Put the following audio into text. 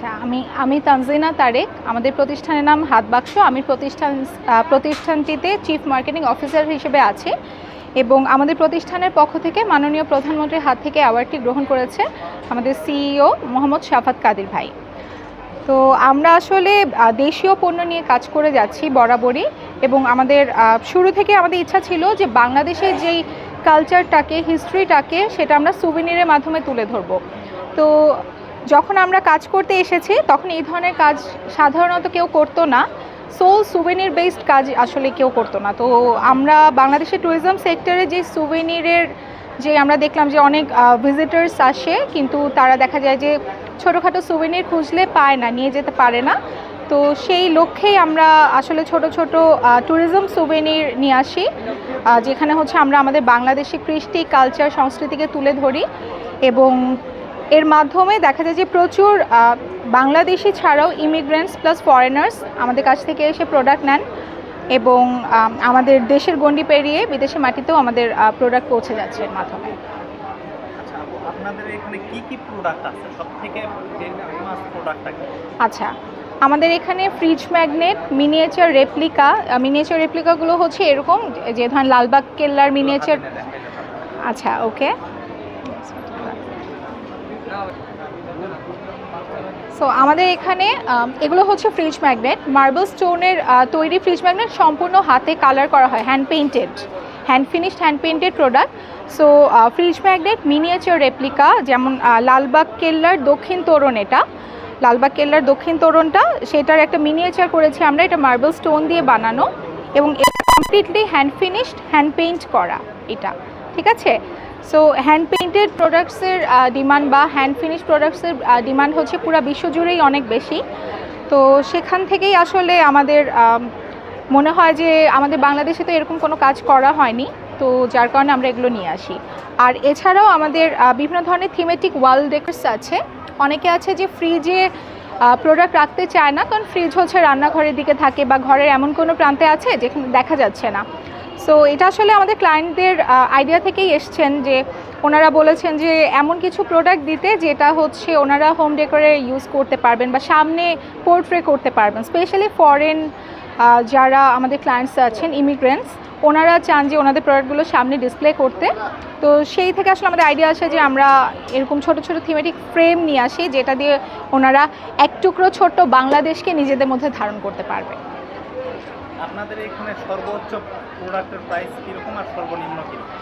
আচ্ছা আমি আমি তানজিনা তারেক। আমাদের প্রতিষ্ঠানের নাম হাত বাক্স আমি প্রতিষ্ঠান প্রতিষ্ঠানটিতে চিফ মার্কেটিং অফিসার হিসেবে আছি এবং আমাদের প্রতিষ্ঠানের পক্ষ থেকে মাননীয় প্রধানমন্ত্রীর হাত থেকে অ্যাওয়ার্ডটি গ্রহণ করেছে আমাদের সিইও মোহাম্মদ শাফাত কাদির ভাই। তো আমরা আসলে দেশীয় পণ্য নিয়ে কাজ করে যাচ্ছি বরাবরই এবং আমাদের শুরু থেকে আমাদের ইচ্ছা ছিল যে বাংলাদেশের যেই কালচারটাকে হিস্ট্রিটাকে সেটা আমরা সুবিনিরের মাধ্যমে তুলে ধরবো। তো যখন আমরা কাজ করতে এসেছি, তখন এই ধরনের কাজ সাধারণত কেউ করতো না। সোল সুভেনির বেসড কাজ আসলে কেউ করতো না। তো আমরা বাংলাদেশের ট্যুরিজম সেক্টরে যে সুভেনিরের যে আমরা দেখলাম যে অনেক ভিজিটার্স আসে, কিন্তু তারা দেখা যায় যে ছোটোখাটো সুভেনির খুঁজলে পায় না, নিয়ে যেতে পারে না। তো সেই লক্ষ্যেই আমরা আসলে ছোট ছোট ট্যুরিজম সুভেনির নিয়ে আসি যেখানে হচ্ছে আমরা আমাদের বাংলাদেশি কৃষ্টি কালচার সংস্কৃতিকে তুলে ধরি এবং এর মাধ্যমে দেখা যায় যে প্রচুর বাংলাদেশি ছাড়াও ইমিগ্রেন্টস প্লাস ফরেনার্স আমাদের কাছ থেকে এসে প্রোডাক্ট নেন এবং আমাদের দেশের গণ্ডি পেরিয়ে বিদেশি মাটিতেও আমাদের প্রোডাক্ট পৌঁছে যাচ্ছে এর মাধ্যমে। আচ্ছা আচ্ছা আমাদের এখানে fridge magnet miniature replica miniature রেপ্লিকাগুলো হচ্ছে এরকম যে ধরেন লালবাগ কেল্লার মিনিয়েচার যাবে। আচ্ছা ওকে সো আমাদের এখানে এগুলো হচ্ছে ফ্রিজ ম্যাগনেট মার্বেল স্টোনের তৈরি ফ্রিজ ম্যাগনেট সম্পূর্ণ হাতে কালার করা হয় hand painted hand finished hand painted product so fridge magnet miniature replica যেমন লালবাগ কেল্লার দক্ষিণ তোরণ এটা। লালবাগ কেল্লার দক্ষিণ তোরণটা, সেটার একটা মিনিয়েচার করেছি আমরা, এটা মার্বেল স্টোন দিয়ে বানানো। এবং এটা completely hand finished hand paint করা, এটা। ঠিক আছে? সো হ্যান্ড পেইন্টেড প্রোডাক্টসের ডিমান্ড বা হ্যান্ড ফিনিশ প্রোডাক্টসের ডিমান্ড হচ্ছে পুরো বিশ্বজুড়েই অনেক বেশি। তো সেখান থেকেই আসলে আমাদের মনে হয় যে আমাদের বাংলাদেশে তো এরকম কোনো কাজ করা হয়নি। তো যার কারণে আমরা এগুলো নিয়ে আসি। আর এছাড়াও আমাদের বিভিন্ন ধরনের থিমেটিক ওয়াল ডেকোর্স আছে। অনেকে আছে যে ফ্রিজে প্রোডাক্ট রাখতে চায় না, কারণ ফ্রিজ হচ্ছে রান্নাঘরের দিকে থাকে বা ঘরের এমন কোনো প্রান্তে আছে যেখানে দেখা যাচ্ছে না। সো এটা আসলে আমাদের ক্লায়েন্টদের আইডিয়া থেকেই এসছেন যে ওনারা বলেছেন যে এমন কিছু প্রোডাক্ট দিতে যেটা হচ্ছে ওনারা হোম ডেকোরে ইউজ করতে পারবেন বা সামনে পোর্ট্রে করতে পারবেন। স্পেশালি ফরেন যারা আমাদের ক্লায়েন্টস আছেন ইমিগ্রেন্টস ওনারা চান যে ওনাদের প্রোডাক্টগুলো সামনে ডিসপ্লে করতে। তো সেই থেকে আসলে আমাদের আইডিয়া আসে যে আমরা এরকম ছোট ছোট থিমেটিক ফ্রেম নিয়ে আসি, যেটা দিয়ে ওনারা এক টুকরো ছোট্ট বাংলাদেশকে নিজেদের মধ্যে ধারণ করতে পারবে। আপনাদের এখানে সর্বোচ্চ প্রোডাক্টের প্রাইস কীরকম আর সর্বনিম্ন কীরকম?